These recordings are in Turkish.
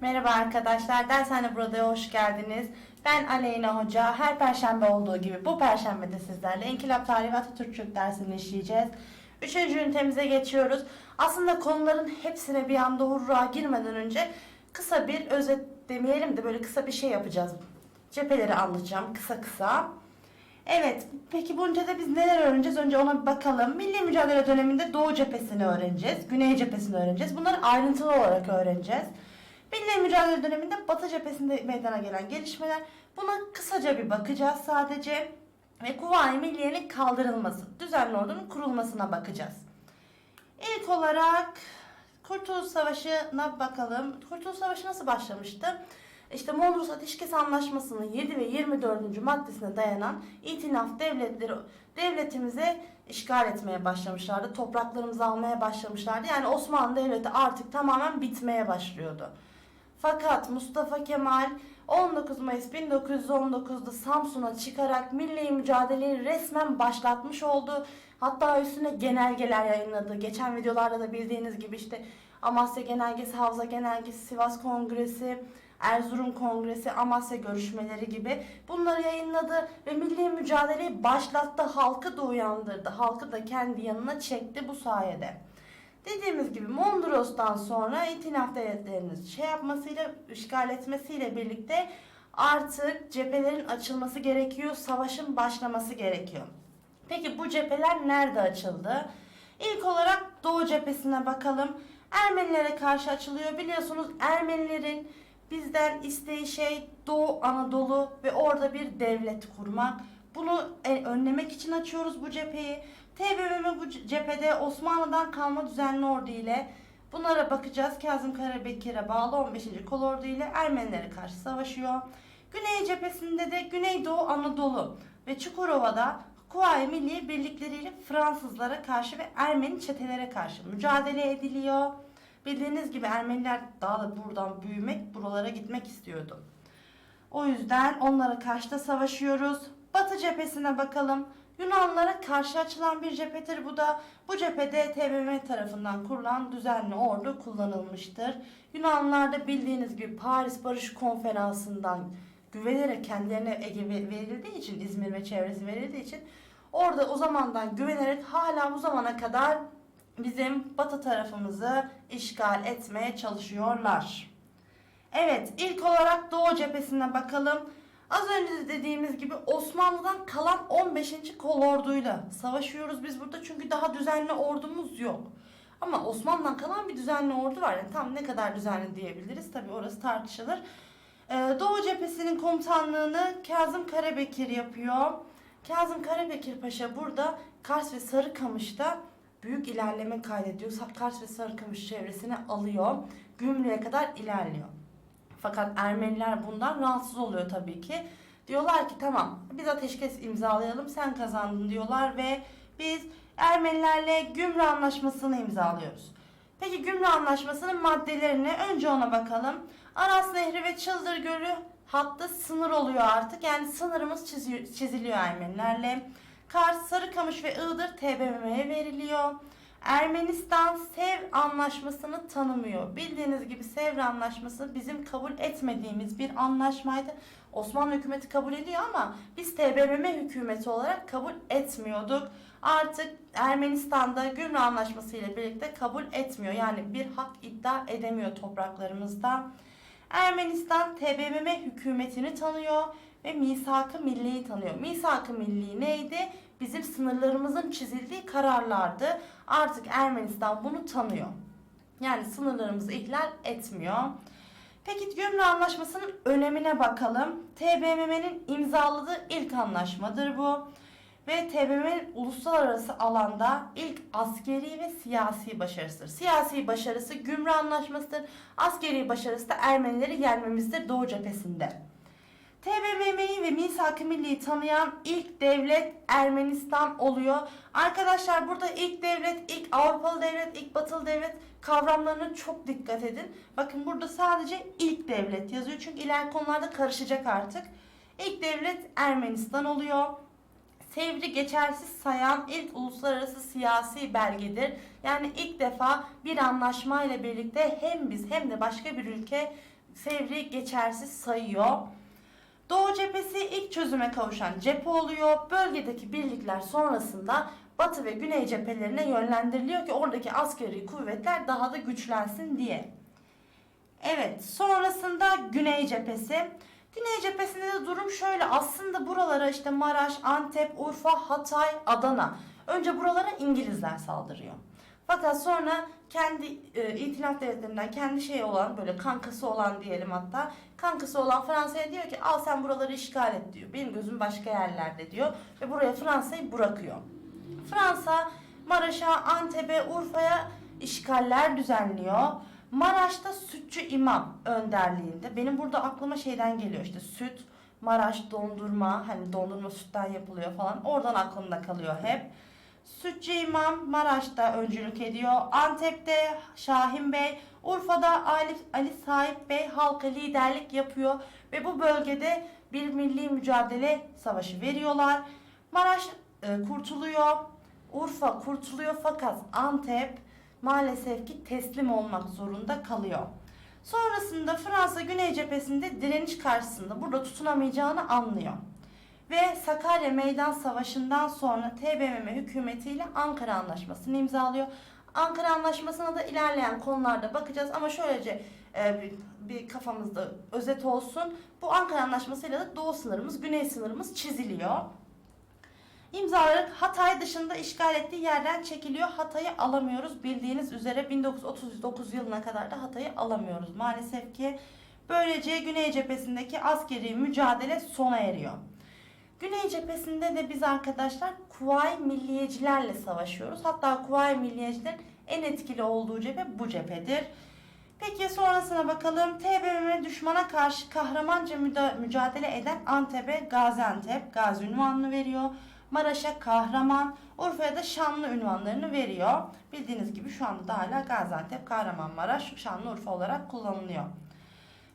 Merhaba arkadaşlar, Dershane Burada'ya hoş geldiniz. Ben Aleyna Hoca. Her perşembe olduğu gibi bu perşembe de sizlerle İnkılap Tarihi ve Atatürkçülük dersini işleyeceğiz. Üçüncü ünitemize geçiyoruz. Aslında konuların hepsine bir anda hurra girmeden önce kısa bir özet demeyelim de böyle kısa bir şey yapacağız. Cepheleri anlatacağım kısa kısa. Evet, peki bu ünitede biz neler öğreneceğiz? Önce ona bir bakalım. Milli mücadele döneminde Doğu cephesini öğreneceğiz, Güney cephesini öğreneceğiz. Bunları ayrıntılı olarak öğreneceğiz. Milli mücadele döneminde Batı cephesinde meydana gelen gelişmeler. Buna kısaca bir bakacağız sadece. Ve Kuvayi Milliye'nin kaldırılması, düzenli ordunun kurulmasına bakacağız. İlk olarak Kurtuluş Savaşı'na bakalım. Kurtuluş Savaşı nasıl başlamıştı? İşte Mondros Ateşkes Anlaşması'nın 7 ve 24. maddesine dayanan itilaf devletleri devletimize işgal etmeye başlamışlardı. Topraklarımızı almaya başlamışlardı. Yani Osmanlı Devleti artık tamamen bitmeye başlıyordu. Fakat Mustafa Kemal 19 Mayıs 1919'da Samsun'a çıkarak milli mücadeleyi resmen başlatmış oldu. Hatta üstüne genelgeler yayınladı. Geçen videolarda da bildiğiniz gibi işte Amasya Genelgesi, Havza Genelgesi, Sivas Kongresi, Erzurum Kongresi, Amasya görüşmeleri gibi bunları yayınladı ve milli mücadeleyi başlattı. Halkı da uyandırdı. Halkı da kendi yanına çekti bu sayede. Dediğimiz gibi Mondros'tan sonra itilaf devletlerinin şey yapmasıyla, işgal etmesiyle birlikte artık cephelerin açılması gerekiyor, savaşın başlaması gerekiyor. Peki bu cepheler nerede açıldı? İlk olarak Doğu cephesine bakalım. Ermenilere karşı açılıyor. Biliyorsunuz Ermenilerin bizden isteği şey Doğu Anadolu ve orada bir devlet kurmak. Bunu önlemek için açıyoruz bu cepheyi. TBMM bu cephede Osmanlı'dan kalma düzenli ordu ile bunlara bakacağız. Kazım Karabekir'e bağlı 15. kolordu ile Ermenilere karşı savaşıyor. Güney cephesinde de Güneydoğu Anadolu ve Çukurova'da Kuvayi Milliye birlikleriyle Fransızlara karşı ve Ermeni çetelere karşı mücadele ediliyor. Bildiğiniz gibi Ermeniler daha da buradan büyümek, buralara gitmek istiyordu. O yüzden onlara karşı da savaşıyoruz. Batı cephesine bakalım. Yunanlara karşı açılan bir cephedir bu da. Bu cephede TBMM tarafından kurulan düzenli ordu kullanılmıştır. Yunanlılar da bildiğiniz gibi Paris Barış Konferansı'ndan güvenerek kendilerine Ege verildiği için, İzmir ve çevresi verildiği için orada o zamandan güvenerek hala bu zamana kadar bizim batı tarafımızı işgal etmeye çalışıyorlar. Evet, ilk olarak Doğu cephesine bakalım. Az önce de dediğimiz gibi Osmanlı'dan kalan 15. kolorduyla savaşıyoruz biz burada çünkü daha düzenli ordumuz yok. Ama Osmanlı'dan kalan bir düzenli ordu var. Yani tam ne kadar düzenli diyebiliriz tabi orası tartışılır. Ee, Doğu cephesinin komutanlığını Kazım Karabekir yapıyor. Kazım Karabekir Paşa burada Kars ve Sarıkamış'ta büyük ilerleme kaydediyor. Kars ve Sarıkamış çevresini alıyor. Gümrüğe kadar ilerliyor. Fakat Ermeniler bundan rahatsız oluyor tabii ki. Diyorlar ki tamam biz ateşkes imzalayalım sen kazandın diyorlar ve biz Ermenilerle Gümrü Anlaşması'nı imzalıyoruz. Peki Gümrü Anlaşması'nın maddelerine önce ona bakalım. Aras Nehri ve Çıldır Gölü hattı sınır oluyor artık. Yani sınırımız çiziliyor Ermenilerle. Kars, Sarıkamış ve Iğdır TBMM'ye veriliyor. Ermenistan Sevr Anlaşması'nı tanımıyor. Bildiğiniz gibi Sevr Anlaşması bizim kabul etmediğimiz bir anlaşmaydı. Osmanlı hükümeti kabul ediyor ama biz TBMM hükümeti olarak kabul etmiyorduk. Artık Ermenistan'da Gümrü Anlaşması ile birlikte kabul etmiyor. Yani bir hak iddia edemiyor topraklarımızda. Ermenistan TBMM hükümetini tanıyor ve misak-ı milliyi tanıyor. Misak-ı milli neydi? Bizim sınırlarımızın çizildiği kararlardı. Artık Ermenistan bunu tanıyor. Yani sınırlarımızı ihlal etmiyor. Peki Gümrü Anlaşması'nın önemine bakalım. TBMM'nin imzaladığı ilk anlaşmadır bu. Ve TBMM'nin uluslararası alanda ilk askeri ve siyasi başarısıdır. Siyasi başarısı Gümrü Anlaşması'dır. Askeri başarısı da Ermenileri yenmemizdir Doğu cephesinde. TBMM'yi ve Misak-ı Milli'yi tanıyan ilk devlet Ermenistan oluyor. Arkadaşlar burada ilk devlet, ilk Avrupalı devlet, ilk Batılı devlet kavramlarına çok dikkat edin. Bakın burada sadece ilk devlet yazıyor çünkü ileriki konularda karışacak artık. İlk devlet Ermenistan oluyor. Sevr'i geçersiz sayan ilk uluslararası siyasi belgedir. Yani ilk defa bir anlaşma ile birlikte hem biz hem de başka bir ülke Sevri geçersiz sayıyor. Doğu cephesi ilk çözüme kavuşan cephe oluyor. Bölgedeki birlikler sonrasında Batı ve Güney cephelerine yönlendiriliyor ki oradaki askeri kuvvetler daha da güçlensin diye. Evet, sonrasında Güney cephesi. Güney cephesinde de durum şöyle. Aslında buralara işte Maraş, Antep, Urfa, Hatay, Adana. Önce buralara İngilizler saldırıyor. Fakat sonra kendi e, itilaf devletlerinden kendi şey olan böyle kankası olan diyelim hatta kankası olan Fransa'ya diyor ki al sen buraları işgal et diyor. Benim gözüm başka yerlerde diyor ve buraya Fransa'yı bırakıyor. Fransa Maraş'a, Antep'e, Urfa'ya işgaller düzenliyor. Maraş'ta Sütçü İmam önderliğinde. Benim burada aklıma şeyden geliyor işte süt, Maraş dondurma, hani dondurma sütten yapılıyor falan. Oradan aklımda kalıyor hep. Sütçü İmam Maraş'ta öncülük ediyor. Antep'te Şahin Bey, Urfa'da Ali, Ali Sahip Bey halka liderlik yapıyor. Ve bu bölgede bir milli mücadele savaşı veriyorlar. Maraş e, kurtuluyor. Urfa kurtuluyor fakat Antep maalesef ki teslim olmak zorunda kalıyor. Sonrasında Fransa Güney cephesinde direniş karşısında burada tutunamayacağını anlıyor. Ve Sakarya Meydan Savaşı'ndan sonra TBMM hükümetiyle Ankara Anlaşması'nı imzalıyor. Ankara Anlaşması'na da ilerleyen konularda bakacağız ama şöylece e, bir, bir kafamızda özet olsun. Bu Ankara Anlaşması'yla da doğu sınırımız, güney sınırımız çiziliyor. İmzalayarak Hatay dışında işgal ettiği yerden çekiliyor. Hatay'ı alamıyoruz. Bildiğiniz üzere 1939 yılına kadar da Hatay'ı alamıyoruz maalesef ki. Böylece Güney cephesindeki askeri mücadele sona eriyor. Güney cephesinde de biz arkadaşlar Kuvayi Milliyecilerle savaşıyoruz. Hatta Kuvayi Milliyecilerin en etkili olduğu cephe bu cephedir. Peki sonrasına bakalım. TBMM düşmana karşı kahramanca mücadele eden Antep'e Gaziantep, Gazi ünvanını veriyor. Maraş'a kahraman, Urfa'ya da Şanlı ünvanlarını veriyor. Bildiğiniz gibi şu anda da hala Gaziantep, Kahramanmaraş, Şanlıurfa olarak kullanılıyor.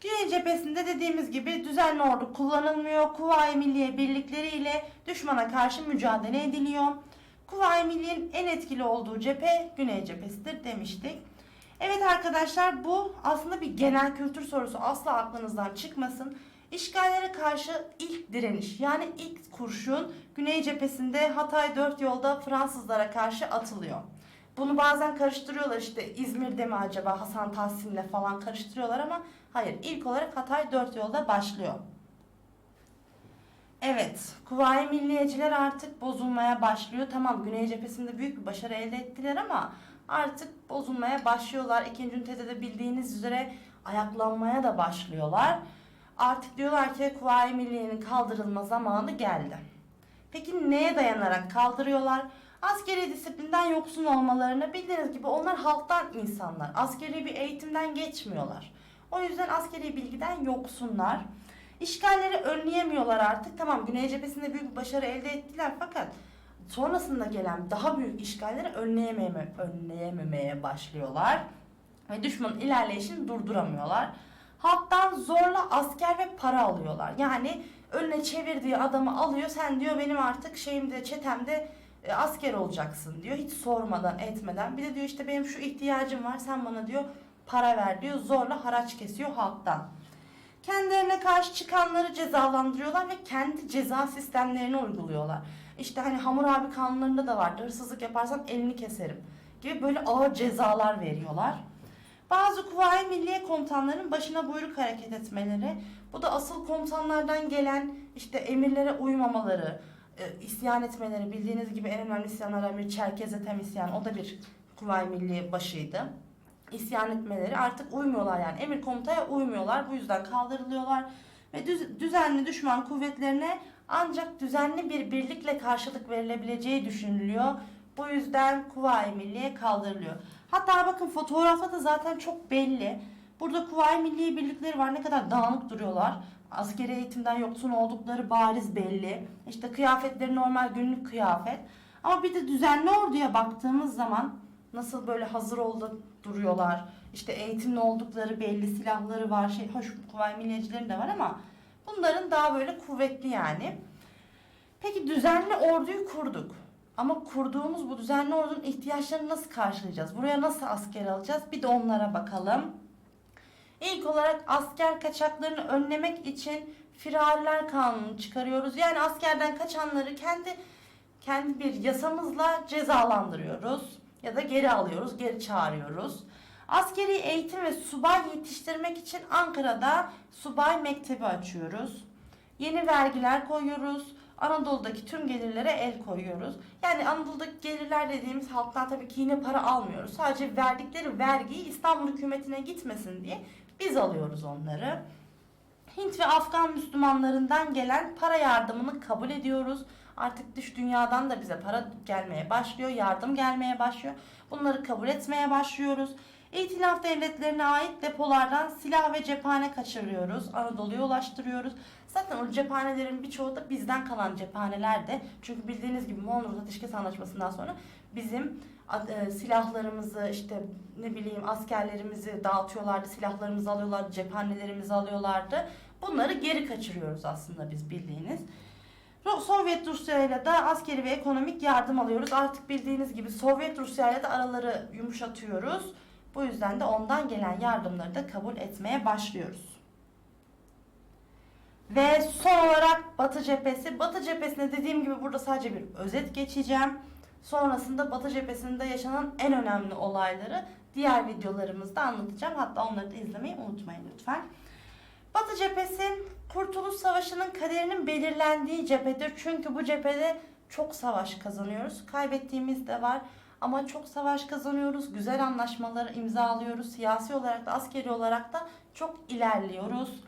Güney cephesinde dediğimiz gibi düzenli ordu kullanılmıyor. Kuvayi Milliye birlikleriyle düşmana karşı mücadele ediliyor. Kuvayi Milliye'nin en etkili olduğu cephe Güney cephesidir demiştik. Evet arkadaşlar bu aslında bir genel kültür sorusu. Asla aklınızdan çıkmasın. İşgallere karşı ilk direniş yani ilk kurşun Güney cephesinde Hatay dört yolda Fransızlara karşı atılıyor. Bunu bazen karıştırıyorlar işte İzmir'de mi acaba Hasan Tahsin'le falan karıştırıyorlar ama hayır ilk olarak Hatay dört yolda başlıyor. Evet, Kuvayi Milliyeciler artık bozulmaya başlıyor. Tamam Güney cephesinde büyük bir başarı elde ettiler ama artık bozulmaya başlıyorlar. İkinci ünitede de bildiğiniz üzere ayaklanmaya da başlıyorlar. Artık diyorlar ki Kuvayi Milliye'nin kaldırılma zamanı geldi. Peki neye dayanarak kaldırıyorlar? Askeri disiplinden yoksun olmalarını bildiğiniz gibi onlar halktan insanlar. Askeri bir eğitimden geçmiyorlar. O yüzden askeri bilgiden yoksunlar. İşgalleri önleyemiyorlar artık. Tamam Güney cephesinde büyük bir başarı elde ettiler fakat sonrasında gelen daha büyük işgalleri önleyememe, önleyememeye başlıyorlar. Ve düşmanın ilerleyişini durduramıyorlar. Halktan zorla asker ve para alıyorlar. Yani önüne çevirdiği adamı alıyor. Sen diyor benim artık şeyimde çetemde e, asker olacaksın diyor. Hiç sormadan etmeden. Bir de diyor işte benim şu ihtiyacım var. Sen bana diyor para ver diyor. Zorla haraç kesiyor halktan. Kendilerine karşı çıkanları cezalandırıyorlar ve kendi ceza sistemlerini uyguluyorlar. İşte hani Hammurabi kanunlarında da vardı. Hırsızlık yaparsan elini keserim gibi böyle ağır cezalar veriyorlar. Bazı Kuvayi Milliye komutanlarının başına buyruk hareket etmeleri, bu da asıl komutanlardan gelen işte emirlere uymamaları, e, isyan etmeleri, bildiğiniz gibi en önemli isyanlardan biri Çerkez Ethem isyanı, o da bir Kuvayi Milliye başıydı. İsyan etmeleri artık uymuyorlar yani emir komutaya uymuyorlar bu yüzden kaldırılıyorlar ve düz- düzenli düşman kuvvetlerine ancak düzenli bir birlikle karşılık verilebileceği düşünülüyor. Bu yüzden Kuvayi Milliye kaldırılıyor. Hatta bakın fotoğrafta da zaten çok belli. Burada Kuvayi Milliye birlikleri var. Ne kadar dağınık duruyorlar. Askeri eğitimden yoksun oldukları bariz belli. İşte kıyafetleri normal günlük kıyafet. Ama bir de düzenli orduya baktığımız zaman nasıl böyle hazır oldu duruyorlar. İşte eğitimli oldukları belli, silahları var. Şey, hoş Kuvayi Milliyecilerin de var ama bunların daha böyle kuvvetli yani. Peki düzenli orduyu kurduk. Ama kurduğumuz bu düzenli ordunun ihtiyaçlarını nasıl karşılayacağız? Buraya nasıl asker alacağız? Bir de onlara bakalım. İlk olarak asker kaçaklarını önlemek için firariler kanunu çıkarıyoruz. Yani askerden kaçanları kendi kendi bir yasamızla cezalandırıyoruz ya da geri alıyoruz, geri çağırıyoruz. Askeri eğitim ve subay yetiştirmek için Ankara'da subay mektebi açıyoruz. Yeni vergiler koyuyoruz. Anadolu'daki tüm gelirlere el koyuyoruz. Yani Anadolu'daki gelirler dediğimiz halktan tabii ki yine para almıyoruz. Sadece verdikleri vergiyi İstanbul hükümetine gitmesin diye biz alıyoruz onları. Hint ve Afgan Müslümanlarından gelen para yardımını kabul ediyoruz. Artık dış dünyadan da bize para gelmeye başlıyor, yardım gelmeye başlıyor. Bunları kabul etmeye başlıyoruz. İtilaf devletlerine ait depolardan silah ve cephane kaçırıyoruz. Anadolu'ya ulaştırıyoruz. Zaten o cephanelerin birçoğu da bizden kalan cephaneler de. Çünkü bildiğiniz gibi Mondros Ateşkes Anlaşması'ndan sonra bizim e, silahlarımızı işte ne bileyim askerlerimizi dağıtıyorlardı, silahlarımızı alıyorlardı, cephanelerimizi alıyorlardı. Bunları geri kaçırıyoruz aslında biz bildiğiniz. Sovyet Rusya ile de askeri ve ekonomik yardım alıyoruz. Artık bildiğiniz gibi Sovyet Rusya ile de araları yumuşatıyoruz. Bu yüzden de ondan gelen yardımları da kabul etmeye başlıyoruz. Ve son olarak Batı cephesi. Batı cephesine dediğim gibi burada sadece bir özet geçeceğim. Sonrasında Batı cephesinde yaşanan en önemli olayları diğer videolarımızda anlatacağım. Hatta onları da izlemeyi unutmayın lütfen. Batı cephesi Kurtuluş Savaşı'nın kaderinin belirlendiği cephedir. Çünkü bu cephede çok savaş kazanıyoruz. Kaybettiğimiz de var ama çok savaş kazanıyoruz. Güzel anlaşmaları imzalıyoruz. Siyasi olarak da askeri olarak da çok ilerliyoruz.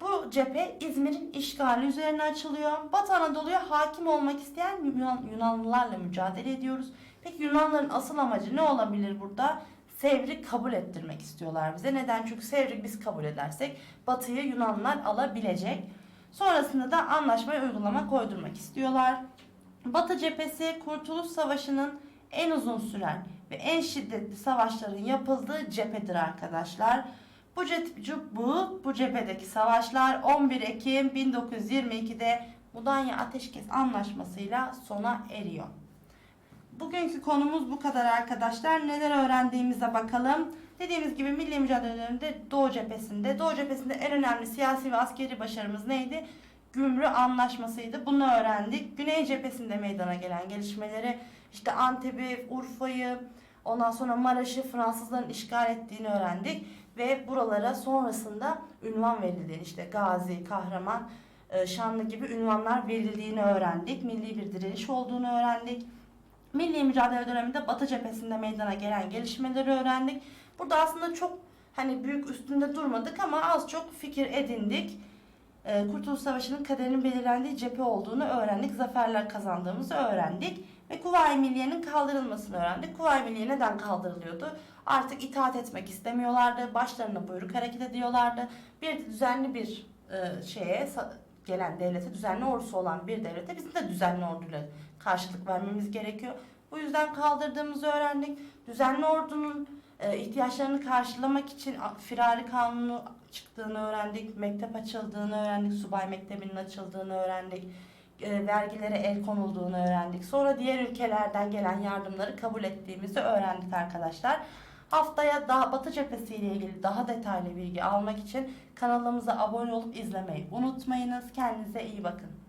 Bu cephe İzmir'in işgali üzerine açılıyor. Batı Anadolu'ya hakim olmak isteyen Yunan, Yunanlılarla mücadele ediyoruz. Peki Yunanların asıl amacı ne olabilir burada? Sevr'i kabul ettirmek istiyorlar bize. Neden? Çünkü Sevr'i biz kabul edersek Batı'yı Yunanlılar alabilecek. Sonrasında da anlaşmayı uygulama koydurmak istiyorlar. Batı cephesi Kurtuluş Savaşı'nın en uzun süren ve en şiddetli savaşların yapıldığı cephedir arkadaşlar. Bu, bu, bu cephedeki savaşlar 11 Ekim 1922'de Mudanya Ateşkes Anlaşması'yla sona eriyor. Bugünkü konumuz bu kadar arkadaşlar. Neler öğrendiğimize bakalım. Dediğimiz gibi milli mücadelelerinde Doğu cephesinde, Doğu cephesinde en önemli siyasi ve askeri başarımız neydi? Gümrü Anlaşması'ydı. Bunu öğrendik. Güney cephesinde meydana gelen gelişmeleri, işte Antep'i, Urfa'yı, ondan sonra Maraş'ı Fransızların işgal ettiğini öğrendik. Ve buralara sonrasında ünvan verildiğini, işte Gazi, Kahraman, e, Şanlı gibi ünvanlar verildiğini öğrendik. Milli bir direniş olduğunu öğrendik. Milli mücadele döneminde Batı cephesinde meydana gelen gelişmeleri öğrendik. Burada aslında çok hani büyük üstünde durmadık ama az çok fikir edindik. Ee, Kurtuluş Savaşı'nın kaderinin belirlendiği cephe olduğunu öğrendik. Zaferler kazandığımızı öğrendik. Ve Kuvayi Milliye'nin kaldırılmasını öğrendik. Kuvayi Milliye neden kaldırılıyordu? Artık itaat etmek istemiyorlardı. Başlarına buyruk hareket ediyorlardı. Bir düzenli bir e, şeye gelen devlete, düzenli ordusu olan bir devlete bizim de düzenli orduyla karşılık vermemiz gerekiyor. Bu yüzden kaldırdığımızı öğrendik. Düzenli ordunun e, ihtiyaçlarını karşılamak için firari kanunu çıktığını öğrendik. Mektep açıldığını öğrendik. Subay mektebinin açıldığını öğrendik. E, vergilere el konulduğunu öğrendik. Sonra diğer ülkelerden gelen yardımları kabul ettiğimizi öğrendik arkadaşlar. Haftaya daha Batı cephesi ile ilgili daha detaylı bilgi almak için kanalımıza abone olup izlemeyi unutmayınız. Kendinize iyi bakın.